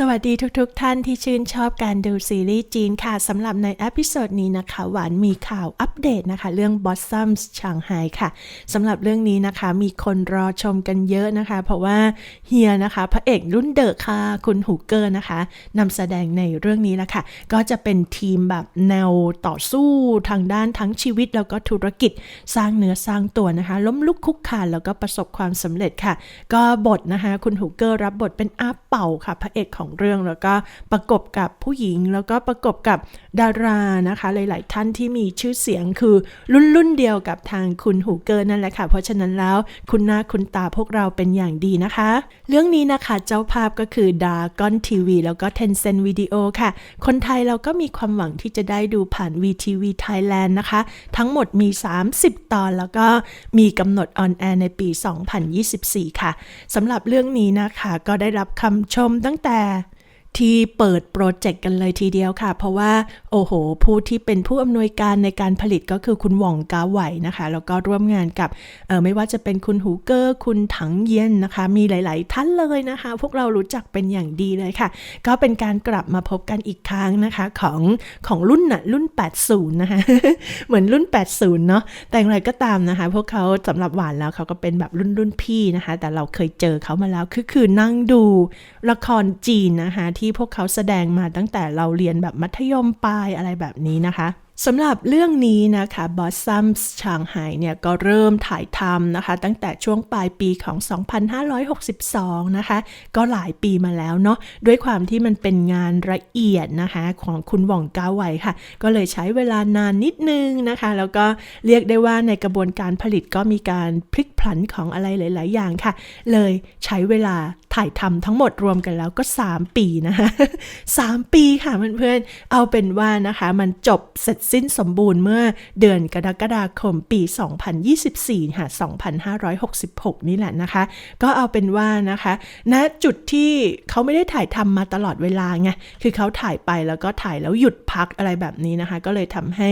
สวัสดีทุกๆทท่านที่ชื่นชอบการดูซีรีส์จีนค่ะสำหรับในอพิโซดนี้นะคะ หวานมีข่าวอัปเดตนะคะ เรื่อง Blossoms ชางไฮค่ะสำหรับเรื่องนี้นะคะ มีคนรอชมกันเยอะนะคะ เพราะว่าเฮียนะคะ พระเอกรุ่นเดอะค่ะคุณฮูเกอร์นะคะนำแสดงในเรื่องนี้ละค่ะ ก็จะเป็นทีมแบบแนวต่อสู้ทางด้านทั้งชีวิตแล้วก็ธุรกิจสร้างเนื้อสร้างตัวนะคะ ล้มลุกคุกคานแล้วก็ประสบความสำเร็จค่ะ ก็บทนะคะ คุณฮูเกอร์รับบทเป็นอาเป่าค่ะ พระเอกของเรื่อง แล้วก็ประกบกับผู้หญิง แล้วก็ประกบกับดารานะคะ หลาย ๆ ท่านที่มีชื่อเสียงคือรุ่นรุ่นเดียวกับทางคุณฮูเกอร์นั่นแหละค่ะ เพราะฉะนั้นแล้วคุณหน้าคุณตาพวกเราเป็นอย่างดีนะคะ เรื่องนี้นะคะเจ้าภาพก็คือดาก้อนทีวีแล้วก็ Tencent Video ค่ะ คนไทยเราก็มีความหวังที่จะได้ดูผ่าน VTV Thailand นะคะ ทั้งหมดมี 30 ตอนแล้วก็มีกำหนดออนแอร์ในปี 2024 ค่ะสำหรับเรื่องนี้นะคะก็ได้รับคำชมตั้งแต่ ที่เปิดโปรเจกต์กันเลยทีเดียวค่ะ เพราะว่าโอ้โห ผู้ที่เป็นผู้อำนวยการในการผลิตก็คือคุณหว่องกาไหวนะคะ แล้วก็ร่วมงานกับเออไม่ว่าจะเป็นคุณหูเกอร์ คุณถังเย็นนะคะ มีหลาย ๆ ท่านเลยนะคะ พวกเรารู้จักเป็นอย่างดีเลยค่ะ ก็เป็นการกลับมาพบกันอีกครั้งนะคะของของรุ่นน่ะรุ่น 80 นะคะ เหมือนรุ่น 80 เนาะแต่อย่างไรก็ตามนะคะ พวกเขาสำหรับหวานแล้วเขาก็เป็นแบบรุ่นรุ่นพี่นะคะ แต่เราเคยเจอเขามาแล้วคือคือนั่งดูละครจีนนะคะที่พวกเขาแสดงมาตั้งแต่เราเรียนแบบมัธยมปลายอะไรแบบนี้นะคะ สำหรับเรื่องนี้นะคะ Blossoms ชางไฮเนี่ยก็เริ่มถ่ายทำนะคะ ตั้งแต่ช่วงปลายปีของ 2562 นะคะ ก็หลายปีมาแล้วเนาะด้วยความที่มันเป็นงานละเอียดนะคะของคุณหว่องก้าไวค่ะ ก็เลยใช้เวลานานนิดนึงนะคะ แล้วก็เรียกได้ว่าในกระบวนการผลิตก็มีการพลิกผันของอะไรหลาย ๆ อย่างค่ะ เลยใช้เวลาถ่ายทำทั้งหมดรวมกันแล้วก็ 3 ปีนะคะ3ปีค่ะเพื่อนๆเอาเป็นว่านะคะ มันจบเสร็จสิ้นสมบูรณ์เมื่อเดือนกรกฎาคมปี 2024 ค่ะ 2566 นี่แหละนะคะ ก็เอาเป็นว่านะคะณนะจุดที่เขาไม่ได้ถ่ายทำมาตลอดเวลาไง คือเขาถ่ายไปแล้วก็ถ่ายแล้วหยุดพักอะไรแบบนี้นะคะ ก็เลยทำให้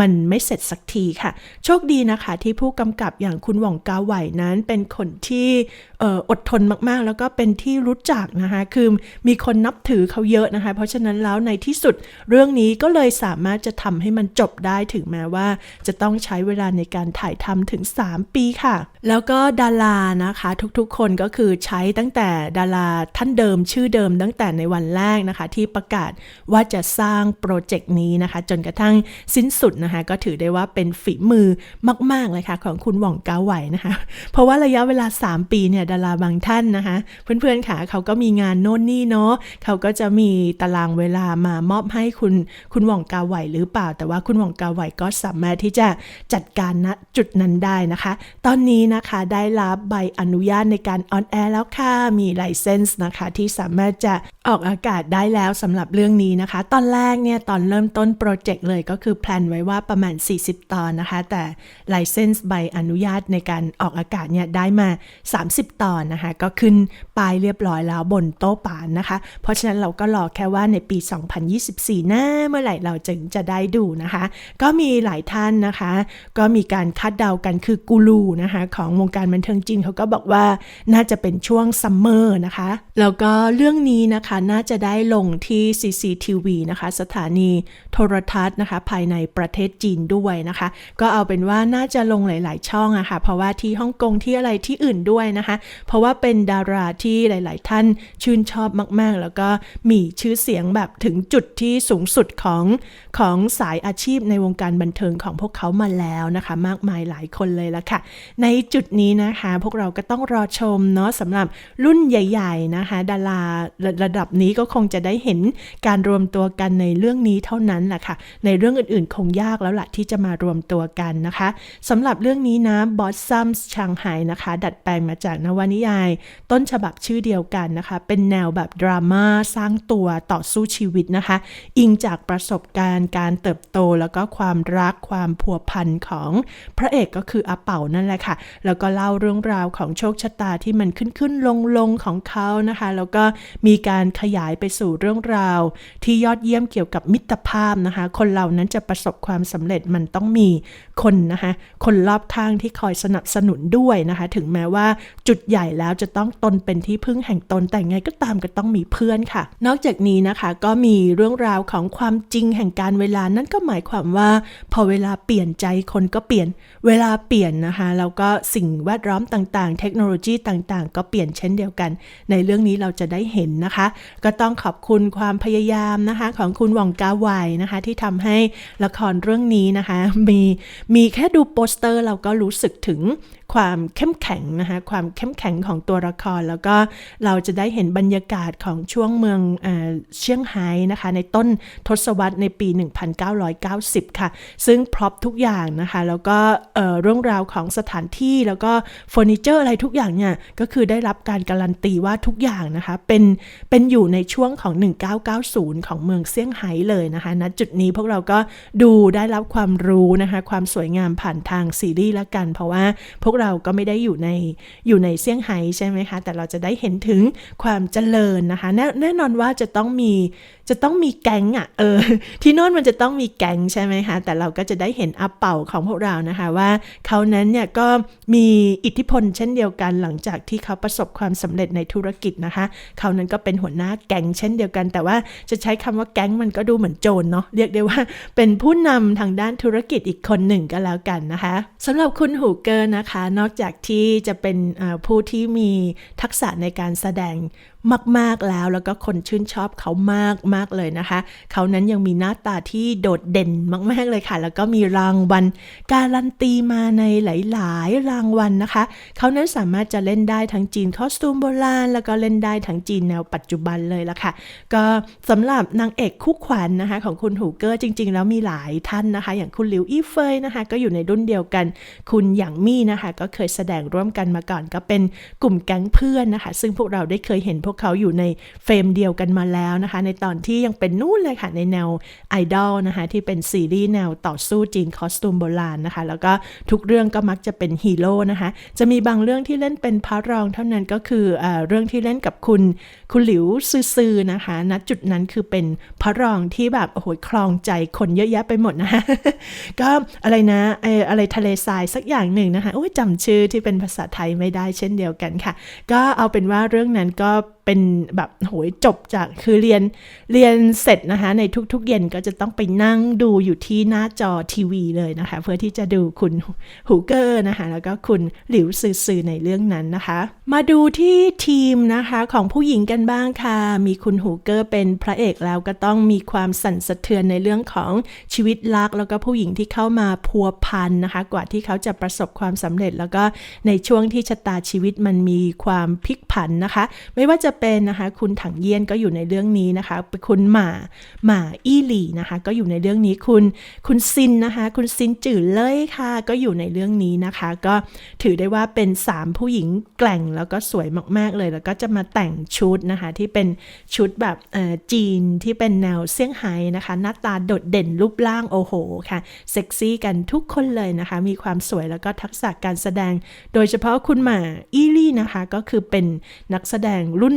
มันไม่เสร็จสักทีค่ะ โชคดีนะคะที่ผู้กำกับอย่างคุณหว่องกาไหวนั้นเป็นคนที่อดทนมากๆ แล้วก็เป็นที่รู้จักนะคะ คือมีคนนับถือเขาเยอะนะคะ เพราะฉะนั้นแล้วในที่สุดเรื่องนี้ก็เลยสามารถจะทำให้มันจบได้ถึงแม้ว่า จะต้องใช้เวลาในการถ่ายทำถึง 3 ปีค่ะ แล้วก็ดารานะคะทุกๆ คนก็คือใช้ตั้งแต่ดาราท่านเดิมชื่อเดิมตั้งแต่ในวันแรกนะคะ ที่ประกาศว่าจะสร้างโปรเจกต์นี้นะคะ จนกระทั่งสิ้นสุดนะคะ ก็ถือได้ว่าเป็นฝีมือมาก ๆ เลยค่ะ ของคุณหว่องกาไหวนะคะ เพราะว่าระยะเวลา 3 ปีเนี่ยดาราบางท่านนะคะ เพื่อนๆค่ะเขาก็มีงานโน่นนี่เนาะเขาก็จะมีตารางเวลามามอบให้คุณคุณหว่องกาไหวหรือเปล่าแต่ว่าคุณหวงกาไหวก็สามารถที่จะจัดการณจุดนั้นได้นะคะ ตอนนี้นะคะได้รับใบอนุญาตในการออนแอร์แล้วค่ะมีไลเซนส์นะคะที่สามารถจะออกอากาศได้แล้วสำหรับเรื่องนี้นะคะ ตอนแรกเนี่ยตอนเริ่มต้นโปรเจกต์เลยก็คือแพลนไว้ว่าประมาณ 40 ตอนนะคะ แต่ไลเซนส์ใบอนุญาตในการออกอากาศเนี่ยได้มา 30 ตอนนะคะ ก็ขึ้นปลายเรียบร้อยแล้วบนโต๊ะปานนะคะ เพราะฉะนั้นเราก็รอแค่ว่าในปี 2024 หน้าเมื่อไหร่เราจึงจะได้ดูนะคะ ก็มีหลายท่านนะคะ ก็มีการคาดเดากันคือกูรูนะคะของวงการบันเทิงจีนเขาก็บอกว่าน่าจะเป็นช่วงซัมเมอร์นะคะ แล้วก็เรื่องนี้นะคะน่าจะได้ลงที่ CCTV นะคะ สถานีโทรทัศน์นะคะ ภายในประเทศจีนด้วยนะคะ ก็เอาเป็นว่าน่าจะลงหลาย ๆ ช่องอะคะ่ะเพราะว่าที่ฮ่องกงที่อะไรที่อื่นด้วยนะคะ เพราะว่าเป็นดาราที่หลาย ๆ ท่านชื่นชอบมาก ๆ แล้วก็มีชื่อเสียงแบบถึงจุดที่สูงสุดของของสายอาชีพในวงการบันเทิงของพวกเขามาแล้วนะคะ มากมายหลายคนเลยละค่ะ ในจุดนี้นะคะ พวกเราก็ต้องรอชมเนาะสำหรับรุ่นใหญ่ ๆ นะคะ ดาราระดับนี้ก็คงจะได้เห็นการรวมตัวกันในเรื่องนี้เท่านั้นแหละค่ะ ในเรื่องอื่นๆ คงยากแล้วล่ะที่จะมารวมตัวกันนะคะสำหรับเรื่องนี้นะ Blossoms ชางไฮนะคะ ดัดแปลงมาจากนวนิยาย ต้นฉบับชื่อเดียวกันนะคะ เป็นแนวแบบดราม่าสร้างตัวต่อสู้ชีวิตนะคะ อิงจากประสบการณ์การเติบโตแล้วก็ความรักความผัวพันของพระเอกก็คืออาเป่านั่นแหละค่ะ แล้วก็เล่าเรื่องราวของโชคชะตาที่มันขึ้นขึ้นลงลงของเขานะคะ แล้วก็มีการขยายไปสู่เรื่องราว ที่ยอดเยี่ยมเกี่ยวกับมิตรภาพนะคะ คนเรานั้นจะประสบความสำเร็จมันต้องมีคนนะคะคนรอบข้างที่คอยสนับสนุนด้วยนะคะ ถึงแม้ว่าจุดใหญ่แล้วจะต้องตนเป็นที่พึ่งแห่งตนแต่ไงก็ตามก็ต้องมีเพื่อนค่ะ นอกจากนี้นะคะก็มีเรื่องราวของความจริงแห่งการเวลานั่นก็หมายความว่า พอเวลาเปลี่ยนใจคนก็เปลี่ยนเวลาเปลี่ยนนะคะแล้วก็สิ่งแวดล้อมต่างๆ เทคโนโลยีต่างๆ ก็เปลี่ยนเช่นเดียวกัน ในเรื่องนี้เราจะได้เห็นนะคะ ก็ต้องขอบคุณความพยายามนะคะของคุณหว่องกาไวนะคะ ที่ทำให้ละครเรื่องนี้นะคะ มีมีแค่ดูโปสเตอร์เราก็รู้สึกถึงความเข้มแข็งนะคะความเข้มแข็งของตัวละคร แล้วก็เราจะได้เห็นบรรยากาศของช่วงเมืองเอชียงไฮ้นะคะ ในต้นทศวรรษในปี1990 ค่ะ ซึ่งพร็อพทุกอย่างนะคะ แล้วก็เรื่องราวของสถานที่แล้วก็เฟอร์นิเจอร์อะไรทุกอย่างเนี่ย ก็คือได้รับการการันตีว่าทุกอย่างนะคะ เป็นเป็นอยู่ในช่วงของ 1990 ของเมืองเซี่ยงไฮ้เลยนะคะณจุดนี้พวกเราก็ดูได้รับความรู้นะคะ ความสวยงามผ่านทางซีรีส์ละกัน เพราะว่าพวกเราก็ไม่ได้อยู่ในอยู่ในเซี่ยงไฮ้ใช่ไหมคะ แต่เราจะได้เห็นถึงความเจริญนะคะ แน่แน่นอนว่าจะต้องมี จะต้องมีแก๊งอะ่ะเออที่โน่นมันจะต้องมีแก๊งใช่ไหมคะ แต่เราก็จะได้เห็นอาเป่าของพวกเรานะคะว่าเขานั้นเนี่ยก็มีอิทธิพลเช่นเดียวกันหลังจากที่เขาประสบความสำเร็จในธุรกิจนะคะเขานั้นก็เป็นหัวหน้าแก๊งเช่นเดียวกัน แต่ว่าจะใช้คำว่าแก๊งมันก็ดูเหมือนโจรเนาะเรียกได้ว่าเป็นผู้นำทางด้านธุรกิจอีกคนหนึ่งก็แล้วกันนะคะสำหรับคุณหูเกอร์นะคะ นอกจากที่จะเป็นผู้ที่มีทักษะในการแสดงมาก ๆ แล้ว แล้วก็คนชื่นชอบเขามากมากเลยนะคะ เขานั้นยังมีหน้าตาที่โดดเด่นมาก ๆ เลยค่ะ แล้วก็มีรางวัลการันตีมาในหลาย ๆ รางวัลนะคะ เขานั้นสามารถจะเล่นได้ทั้งจีนคอสตูมโบราณ แล้วก็เล่นได้ทั้งจีนแนวปัจจุบันเลยละค่ะ ก็สำหรับนางเอกคู่ขวัญนะคะ ของคุณหูเกอร์จริง ๆ แล้วมีหลายท่านนะคะ อย่างคุณหลิวอี้เฟยนะคะ ก็อยู่ในรุ่นเดียวกัน คุณหยางมี่นะคะ ก็เคยแสดงร่วมกันมาก่อนก็เป็นกลุ่มแก๊งเพื่อนนะคะ ซึ่งพวกเราได้เคยเห็นพวกเขาอยู่ในเฟรมเดียวกันมาแล้วนะคะ ในตอนที่ยังเป็นนู่นเลยค่ะ ในแนวไอดอลนะคะ ที่เป็นซีรีส์แนวต่อสู้จีนคอสตูมโบราณนะคะ แล้วก็ทุกเรื่องก็มักจะเป็นฮีโร่นะคะ จะมีบางเรื่องที่เล่นเป็นพระรองเท่านั้นก็คือเอเรื่องที่เล่นกับคุณคุณหลิวซือๆนะคะณจุดนั้นคือเป็นพระรองที่แบบโอ้โหคลองใจคนเยอะแยะไปหมดนะคะก็อะไรนะเอออะไรทะเลทรายสักอย่างหนึ่งนะคะโอ้ยจำชื่อที่เป็นภาษาไทยไม่ได้เช่นเดียวกันค่ะ ก็เอาเป็นว่าเรื่องนั้นก็เป็นแบบโหยจบจากคือเรียนเรียนเสร็จนะคะ ในทุกๆ เย็นก็จะต้องไปนั่งดูอยู่ที่หน้าจอทีวีเลยนะคะ เพื่อที่จะดูคุณฮูเกอร์นะคะ แล้วก็คุณหลิวซือในเรื่องนั้นนะคะ มาดูที่ทีมนะคะของผู้หญิงกันบ้างค่ะ มีคุณฮูเกอร์เป็นพระเอกแล้วก็ต้องมีความสั่นสะเทือนในเรื่องของชีวิตรัก แล้วก็ผู้หญิงที่เข้ามาพัวพันนะคะ กว่าที่เขาจะประสบความสำเร็จ แล้วก็ในช่วงที่ชะตาชีวิตมันมีความพลิกผันนะคะ ไม่ว่าจะเป็นนะคะ คุณถังเยี่ยนก็อยู่ในเรื่องนี้นะคะเป็นคุณหมาหมาอี้หลี่นะคะ ก็อยู่ในเรื่องนี้คุณคุณซินนะคะ คุณซินจื่อเล่ยค่ะ ก็อยู่ในเรื่องนี้นะคะ ก็ถือได้ว่าเป็น 3 ผู้หญิงแกร่งแล้วก็สวยมาก ๆ เลย แล้วก็จะมาแต่งชุดนะคะ ที่เป็นชุดแบบเออจีนที่เป็นแนวเซี่ยงไฮ้นะคะ หน้าตาโดดเด่นรูปร่างโอ้โหค่ะเซ็กซี่กันทุกคนเลยนะคะ มีความสวยแล้วก็ทักษะการแสดง โดยเฉพาะคุณหมาอี้ลี่นะคะ ก็คือเป็นนักแสดงรุ่น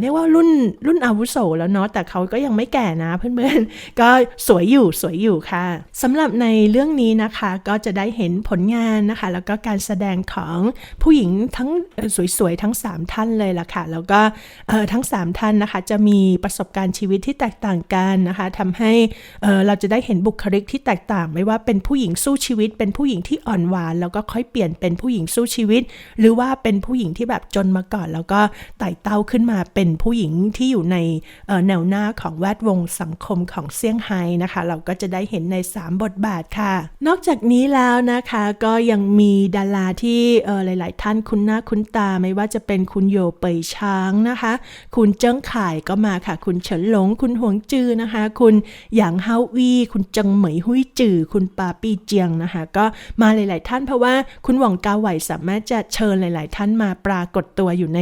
เรียกว่ารุ่นรุ่นอาวุโสแล้วเนาะแต่เขาก็ยังไม่แก่นะเพื่อนๆ ก็สวยอยู่สวยอยู่ค่ะสำหรับในเรื่องนี้นะคะก็จะได้เห็นผลงานนะคะ แล้วก็การแสดงของผู้หญิงทั้งสวยๆ ทั้ง 3 ท่านเลยล่ะค่ะ แล้วก็ทั้ง 3 ท่านนะคะจะมีประสบการณ์ชีวิตที่แตกต่างกันนะคะทำให้เราจะได้เห็นบุคลิกที่แตกต่าง ไม่ว่าเป็นผู้หญิงสู้ชีวิต เป็นผู้หญิงที่อ่อนหวาน แล้วก็ค่อยเปลี่ยนเป็นผู้หญิงสู้ชีวิต หรือว่าเป็นผู้หญิงที่แบบจนมาก่อน แล้วก็ไต่เต้าขึ้นมาเป็นผู้หญิงที่อยู่ในแนวหน้าของแวดวงสังคมของเซี่ยงไฮ้นะคะ เราก็จะได้เห็นใน 3 บทบาทค่ะ นอกจากนี้แล้วนะคะก็ยังมีดาราที่หลาย ๆ ท่านคุ้นหน้าคุ้นตาไม่ว่าจะเป็นคุณโยเปยช้างนะคะ คุณเจิ้งข่ายก็มาค่ะ คุณเฉินหลง คุณหวงจือนะคะ คุณหยางเฮาวีคุณจิงเหมยหุยจือ คุณปาปีเจียงนะคะ ก็มาหลาย ๆ ท่านเพราะว่าคุณหวงกาไหวสามารถจะเชิญหลาย ๆ ท่านมาปรากฏตัวอยู่ใน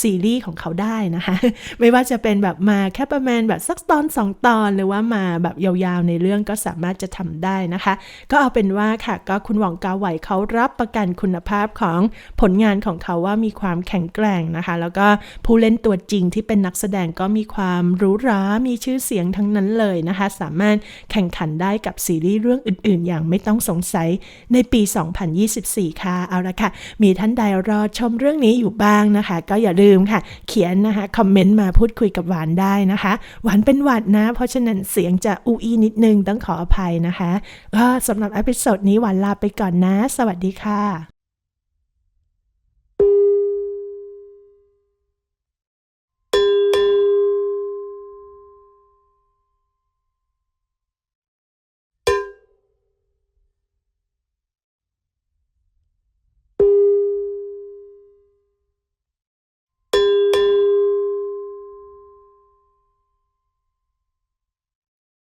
ซีรีส์ของเขาได้นะคะ ไม่ว่าจะเป็นแบบมาแค่ประมาณแบบสักตอนสองตอน หรือว่ามาแบบยาวๆในเรื่องก็สามารถจะทำได้นะคะ ก็เอาเป็นว่าค่ะก็คุณหว่องกาไหวเขารับประกันคุณภาพของผลงานของเขาว่ามีความแข็งแกร่งนะคะ แล้วก็ผู้เล่นตัวจริงที่เป็นนักแสดงก็มีความรูหรามีชื่อเสียงทั้งนั้นเลยนะคะ สามารถแข่งขันได้กับซีรีส์เรื่องอื่น ๆ อย่างไม่ต้องสงสัยในปี 2024 ค่ะ เอาละค่ะ มีท่านใดรอชมเรื่องนี้อยู่บ้างนะคะ ก็อย่าลืมค่ะ เขียนนะคะคอมเมนต์มาพูดคุยกับหวานได้นะคะ หวานเป็นหวัดนะ เพราะฉะนั้นเสียงจะอูอีนิดนึงต้องขออภัยนะคะก็สำหรับอพิโซดนี้หวานลาไปก่อนนะ สวัสดีค่ะ